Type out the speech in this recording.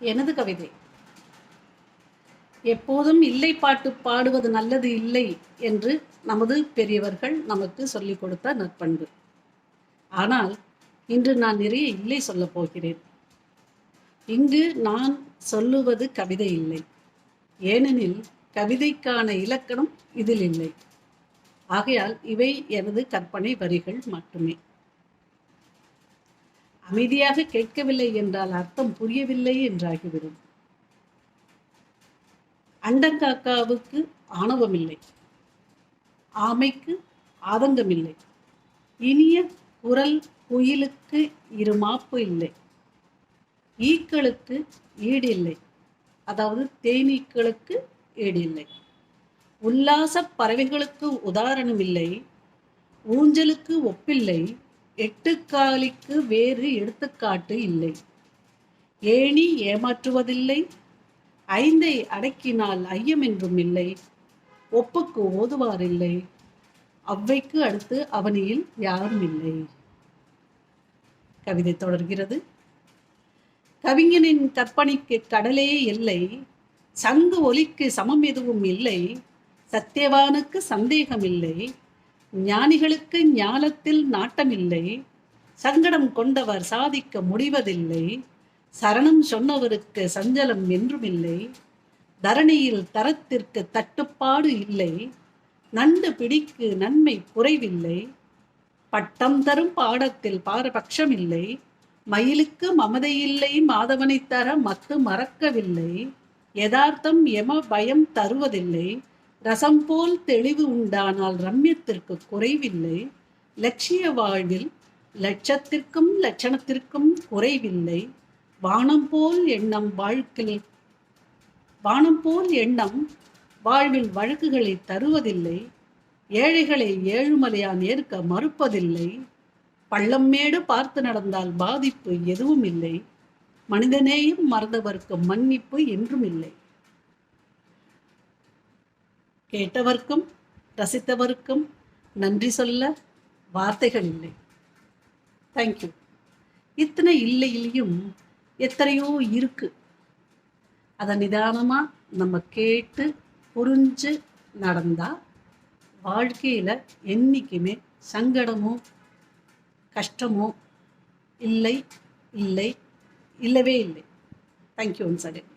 எனது கவிதை. எப்போதும் இல்லை பாட்டு பாடுவது நல்லது இல்லை என்று நமது பெரியவர்கள் நமக்கு சொல்லிக் கொடுத்த நற்பண்பு. ஆனால் இன்று நான் நிறைய இல்லை சொல்லப் போகிறேன். இங்கு நான் சொல்லுவது கவிதை இல்லை. ஏனெனில் கவிதைக்கான இலக்கணம் இதில் இல்லை. ஆகையால் இவை எனது கற்பனை வரிகள் மட்டுமே. அமைதியாக கேட்கவில்லை என்றால் அர்த்தம் புரியவில்லை என்றாகிவிடும். அண்டங்காக்காவுக்கு ஆணவமில்லை. ஆமைக்கு ஆதங்கமில்லை. இனிய குரல் குயிலுக்கு இருமாப்பு இல்லை. ஈக்களுக்கு ஈடு இல்லை அதாவது தேனீக்களுக்கு ஈடு இல்லை உல்லாச பறவைகளுக்கு உதாரணம் இல்லை ஊஞ்சலுக்கு ஒப்பில்லை. எட்டுக்காலிக்கு வேறு எடுத்துக்காட்டு இல்லை. ஏணி ஏமாற்றுவதில்லை. ஐந்தை அடக்கினால் ஐயம் என்றும் இல்லை. ஒப்புக்கு ஓதுவாரில்லை. அவ்வைக்கு அடுத்து அவனியில் யாரும் இல்லை. கவிதை தொடர்கிறது. கவிஞனின் கற்பனைக்கு கடலே இல்லை. சங்கு ஒலிக்கு சமம் எதுவும் இல்லை. சத்தியவானுக்கு சந்தேகம் இல்லை ஞானிகளுக்கு ஞானத்தில் நாட்டமில்லை. சங்கடம் கொண்டவர் சாதிக்க முடிவதில்லை. சரணம் சொன்னவருக்கு சஞ்சலம் என்றுமில்லை. தரணியில் தரத்திற்கு தட்டுப்பாடு இல்லை. நண்டு பிடிக்கு நன்மை குறைவில்லை. பட்டம் தரும் பாடத்தில் பாரபட்சம் இல்லை மயிலுக்கு மமதையில்லை மாதவனை தர மத்து மறக்கவில்லை. யதார்த்தம் எம பயம் தருவதில்லை. ரசம் போல் தெளிவு உண்டானால் ரம்யத்திற்கு குறைவில்லை. லட்சிய வாழ்வில் லட்சத்திற்கும் லட்சணத்திற்கும் குறைவில்லை. வானம் போல் எண்ணம் வாழ்க்கையில் வானம் போல் எண்ணம் வாழ்வில் வழக்குகளை தருவதில்லை. ஏழைகளை ஏழுமலையான் ஏற்க மறுப்பதில்லை. பள்ளம் மேடு பார்த்து நடந்தால் பாதிப்பு எதுவும் இல்லை மனிதநேயம் மறந்தவர்க்கு மன்னிப்பு என்றும் இல்லை கேட்டவர்க்கும் ரசித்தவர்க்கும் நன்றி சொல்ல வார்த்தைகள் இல்லை. தேங்க்யூ இத்தனை இல்லையிலையும் எத்தனையோ இருக்கு. அதை நிதானமாக நம்ம கேட்டு புரிஞ்சு நடந்தால் வாழ்க்கையில் என்றைக்குமே சங்கடமோ கஷ்டமோ இல்லை இல்லை இல்லவே இல்லை. Thank you once again